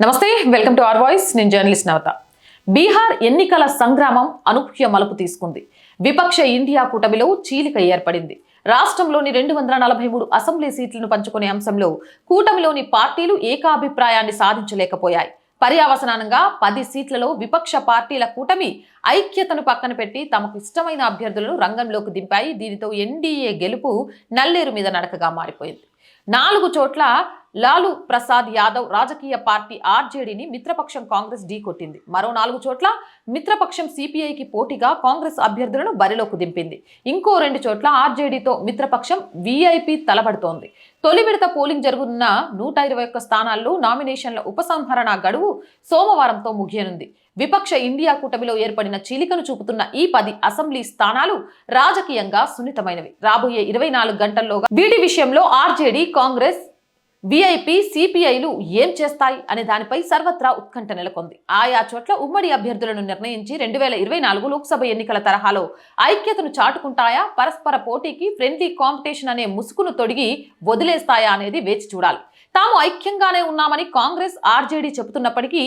నమస్తే welcome to our voice. నేను journalist నవత. బీహార్ ఎన్నికల సంగ్రామం అనూహ్య మలుపు తీసుకుంది. విపక్ష ఇండియా కూటమిలో చీలిక ఏర్పడింది. రాష్ట్రంలోని రెండు వందల నలభై మూడు అసెంబ్లీ సీట్లను పంచుకునే అంశంలో కూటమిలోని పార్టీలు ఏకాభిప్రాయాన్ని సాధించలేకపోయాయి. పర్యావసనంగా పది సీట్లలో విపక్ష పార్టీల కూటమి ఐక్యతను పక్కన పెట్టి తమకు ఇష్టమైన అభ్యర్థులను రంగంలోకి దింపాయి. దీనితో ఎన్డీఏ గెలుపు నల్లేరు మీద నడకగా మారిపోయింది. నాలుగు చోట్ల లాలూ ప్రసాద్ యాదవ్ రాజకీయ పార్టీ ఆర్జేడీని మిత్రపక్షం కాంగ్రెస్ ఢీకొట్టింది మరో నాలుగు చోట్ల మిత్రపక్షం సిపిఐకి పోటీగా కాంగ్రెస్ అభ్యర్థులను బరిలోకి దింపింది. ఇంకో రెండు చోట్ల ఆర్జేడీతో మిత్రపక్షం వీఐపీ తలబడుతోంది తొలి విడత పోలింగ్ జరుగుతున్న నూట ఇరవై ఒక్క స్థానాల్లో నామినేషన్ల ఉపసంహరణ గడువు సోమవారంతో ముగియనుంది. విపక్ష ఇండియా కూటమిలో ఏర్పడిన చీలికను చూపుతున్న ఈ పది అసెంబ్లీ స్థానాలు రాజకీయంగా సున్నితమైనవి. రాబోయే ఇరవై నాలుగు గంటల్లోగా వీటి విషయంలో ఆర్జేడీ కాంగ్రెస్ వీఐపీ సిపిఐలు ఏం చేస్తాయి అనే దానిపై సర్వత్రా ఉత్కంఠ నెలకొంది. ఆయా చోట్ల ఉమ్మడి అభ్యర్థులను నిర్ణయించి రెండు వేల ఇరవై నాలుగు లోక్సభ ఎన్నికల తరహాలో ఐక్యతను చాటుకుంటాయా? పరస్పర పోటీకి ఫ్రెండ్లీ కాంపిటీషన్ అనే ముసుగును తొడిగి వదిలేస్తాయా అనేది వేచి చూడాలి. తాము ఐక్యంగానే ఉన్నామని కాంగ్రెస్ ఆర్జేడీ చెబుతున్నప్పటికీ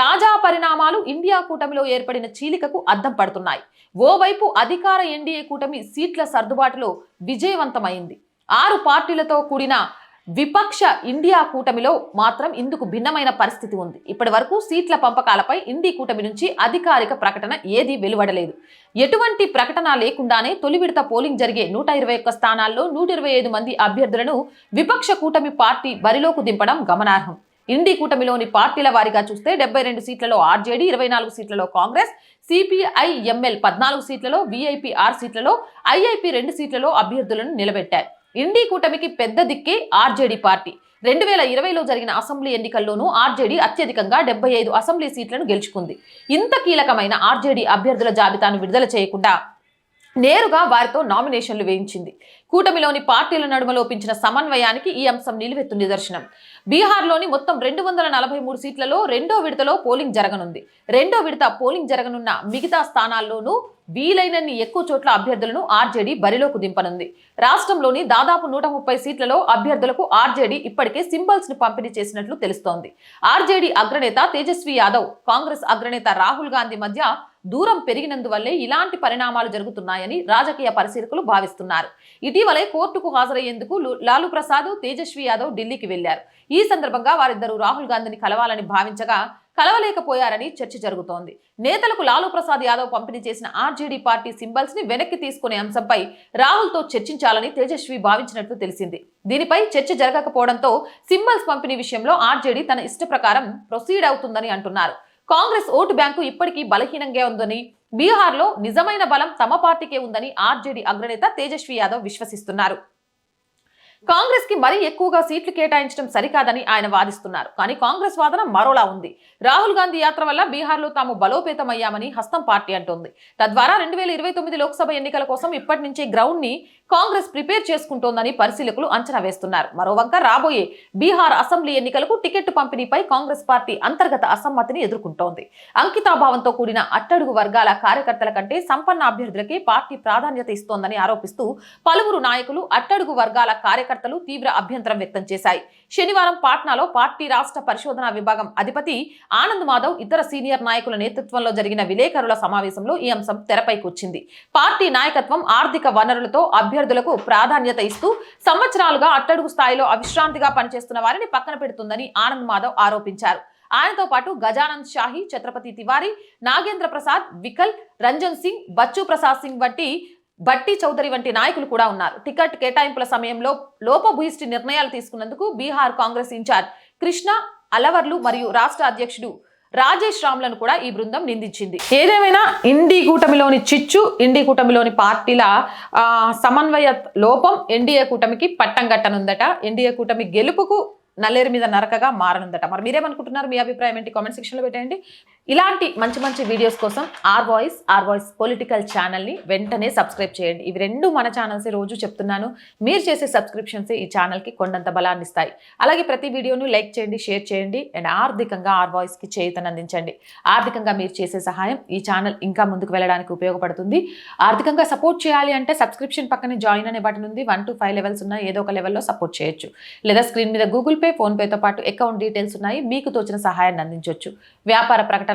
తాజా పరిణామాలు ఇండియా కూటమిలో ఏర్పడిన చీలికకు అద్దం పడుతున్నాయి. ఓవైపు అధికార ఎన్డీఏ కూటమి సీట్ల సర్దుబాటులో విజయవంతమైంది. ఆరు పార్టీలతో కూడిన విపక్ష ఇండియా కూటమిలో మాత్రం ఇందుకు భిన్నమైన పరిస్థితి ఉంది. ఇప్పటి వరకు సీట్ల పంపకాలపై ఇండి కూటమి నుంచి అధికారిక ప్రకటన ఏదీ వెలువడలేదు. ఎటువంటి ప్రకటన లేకుండానే తొలి విడత పోలింగ్ జరిగే నూట ఇరవై ఒక్క స్థానాల్లో నూట ఇరవై ఐదు మంది అభ్యర్థులను విపక్ష కూటమి పార్టీ బరిలోకి దింపడం గమనార్హం. ఇండి కూటమిలోని పార్టీల వారీగా చూస్తే డెబ్బై రెండు సీట్లలో ఆర్జేడీ ఇరవై నాలుగు సీట్లలో కాంగ్రెస్ సిపిఐ ఎంఎల్ పద్నాలుగు సీట్లలో విఐపి ఆరు సీట్లలో ఐఐపి రెండు సీట్లలో అభ్యర్థులను నిలబెట్టారు. ఇండి కూటమికి పెద్ద దిక్కే ఆర్జేడీ పార్టీ. రెండు వేల ఇరవైలో జరిగిన అసెంబ్లీ ఎన్నికల్లోనూ ఆర్జేడీ అత్యధికంగా డెబ్బై ఐదు అసెంబ్లీ సీట్లను గెలుచుకుంది. ఇంత కీలకమైన ఆర్జేడీ అభ్యర్థుల జాబితాను విడుదల చేయకుండా నేరుగా వారితో నామినేషన్లు వేయించింది. కూటమిలోని పార్టీల నడుమ లోపించిన సమన్వయానికి ఈ అంశం నిలువెత్తు నిదర్శనం. బీహార్లోని మొత్తం రెండు వందల నలభై మూడు సీట్లలో రెండో విడతలో పోలింగ్ జరగనుంది. రెండో విడత పోలింగ్ జరగనున్న మిగతా స్థానాల్లోనూ వీలైనన్ని ఎక్కువ చోట్ల అభ్యర్థులను ఆర్జేడీ బరిలోకి దింపనుంది. రాష్ట్రంలోని దాదాపు నూట ముప్పై సీట్లలో అభ్యర్థులకు ఆర్జేడీ ఇప్పటికే సింబల్స్ను పంపిణీ చేసినట్లు తెలుస్తోంది. ఆర్జేడీ అగ్రనేత తేజస్వి యాదవ్ కాంగ్రెస్ అగ్రనేత రాహుల్ గాంధీ మధ్య దూరం పెరిగినందువల్లే ఇలాంటి పరిణామాలు జరుగుతున్నాయని రాజకీయ పరిశీలకులు భావిస్తున్నారు. ఇటీవలే కోర్టుకు హాజరయ్యేందుకు లాలూ ప్రసాద్ తేజస్వి యాదవ్ ఢిల్లీకి వెళ్ళారు ఈ సందర్భంగా వారిద్దరూ రాహుల్ గాంధీని కలవాలని భావించగా కలవలేకపోయారని చర్చ జరుగుతోంది. నేతలకు లాలూ ప్రసాద్ యాదవ్ పంపిణీ చేసిన ఆర్జేడీ పార్టీ సింబల్స్ని వెనక్కి తీసుకునే అంశంపై రాహుల్తో చర్చించాలని తేజస్వి భావించినట్లు తెలిసింది. దీనిపై చర్చ జరగకపోవడంతో సింబల్స్ పంపిణీ విషయంలో ఆర్జేడీ తన ఇష్ట ప్రకారం ప్రొసీడ్ అవుతుందని అంటున్నారు. కాంగ్రెస్ ఓటు బ్యాంకు ఇప్పటికీ బలహీనంగా ఉందని బీహార్లో నిజమైన బలం తమ పార్టీకే ఉందని ఆర్జేడీ అగ్రనేత తేజస్వి యాదవ్ విశ్వసిస్తున్నారు. కాంగ్రెస్కి మరీ ఎక్కువగా సీట్లు కేటాయించడం సరికాదని ఆయన వాదిస్తున్నారు. కానీ కాంగ్రెస్ వాదన మరోలా ఉంది. రాహుల్ గాంధీ యాత్ర వల్ల బీహార్లో తాము బలోపేతమయ్యామని హస్తం పార్టీ అంటోంది. తద్వారా రెండు వేల ఇరవై తొమ్మిది లోక్సభ ఎన్నికల కోసం ఇప్పటి నుంచే గ్రౌండ్ని కాంగ్రెస్ ప్రిపేర్ చేసుకుంటోందని పరిశీలకులు అంచనా వేస్తున్నారు. మరోవంక రాబోయే బీహార్ అసెంబ్లీ ఎన్నికలకు టికెట్ పంపిణీపై కాంగ్రెస్ పార్టీ అంతర్గత అసమ్మతిని ఎదుర్కొంటోంది. అంకితాభావంతో కూడిన అట్టడుగు వర్గాల కార్యకర్తల కంటే సంపన్న అభ్యర్థులకే పార్టీ ప్రాధాన్యత ఇస్తోందని ఆరోపిస్తూ పలువురు నాయకులు అట్టడుగు వర్గాల కార్యకర్తలు తీవ్ర అభ్యంతరం వ్యక్తం చేశాయి. శనివారం పాట్నాలో పార్టీ రాష్ట్ర పరిశోధనా విభాగం అధిపతి ఆనంద్ మాధవ్ ఇతర సీనియర్ నాయకుల నేతృత్వంలో జరిగిన విలేకరుల సమావేశంలో ఈ అంశం తెరపైకి వచ్చింది పార్టీ నాయకత్వం ఆర్థిక వనరులతో అభ్యర్థులకు ప్రాధాన్యత ఇస్తూ సంవత్సరాలుగా అట్టడుగు స్థాయిలో అవిశ్రాంతిగా పనిచేస్తున్న వారిని పక్కన పెడుతుందని ఆనంద్ మాధవ్ ఆరోపించారు. ఆయనతో పాటు గజానంద్ షాహి ఛత్రపతి తివారీ నాగేంద్ర ప్రసాద్ వికల్ రంజన్ సింగ్ బచ్చు ప్రసాద్ సింగ్ వంటి బట్టి చౌదరి వంటి నాయకులు కూడా ఉన్నారు. టికెట్ కేటాయింపుల సమయంలో లోపభూయిష్టి నిర్ణయాలు తీసుకున్నందుకు బీహార్ కాంగ్రెస్ ఇన్ఛార్జ్ కృష్ణ అలవర్లు మరియు రాష్ట్ర అధ్యక్షుడు రాజేష్ రామ్లను కూడా ఈ బృందం నిందించింది. ఏదేమైనా ఇండి కూటమిలోని చిచ్చు ఇండి కూటమిలోని పార్టీల సమన్వయ లోపం ఎన్డీఏ కూటమికి పట్టం గట్టనుందట ఎన్డీఏ కూటమి గెలుపుకు నల్లేరు మీద నరకగా మారనుందట. మరి మీరేమనుకుంటున్నారు? మీ అభిప్రాయం ఏంటి? కామెంట్ సెక్షన్లో పెట్టండి ఇలాంటి మంచి మంచి వీడియోస్ కోసం R voice R voice political ఛానల్ని వెంటనే సబ్స్క్రైబ్ చేయండి. ఇవి రెండు మన ఛానల్సే రోజు చెప్తున్నాను. మీరు చేసే సబ్స్క్రిప్షన్స్ ఈ ఛానల్కి కొండంత బలాన్ని ఇస్తాయి. అలాగే ప్రతి వీడియోను లైక్ చేయండి షేర్ చేయండి అండ్ ఆర్థికంగా ఆర్ వాయిస్కి చేయుతను అందించండి. ఆర్థికంగా మీరు చేసే సహాయం ఈ ఛానల్ ఇంకా ముందుకు వెళ్ళడానికి ఉపయోగపడుతుంది. ఆర్థికంగా సపోర్ట్ చేయాలి అంటే సబ్స్క్రిప్షన్ పక్కనే జాయిన్ అనే బటన్ ఉంది. వన్ టు ఫైవ్ లెవెల్స్ ఉన్న ఏదో ఒక లెవెల్లో సపోర్ట్ చేయొచ్చు. లేదా స్క్రీన్ మీద గూగుల్ పే ఫోన్పేతో పాటు అకౌంట్ డీటెయిల్స్ ఉన్నాయి. మీకు తోచిన సహాయాన్ని అందించవచ్చు వ్యాపార ప్రకటన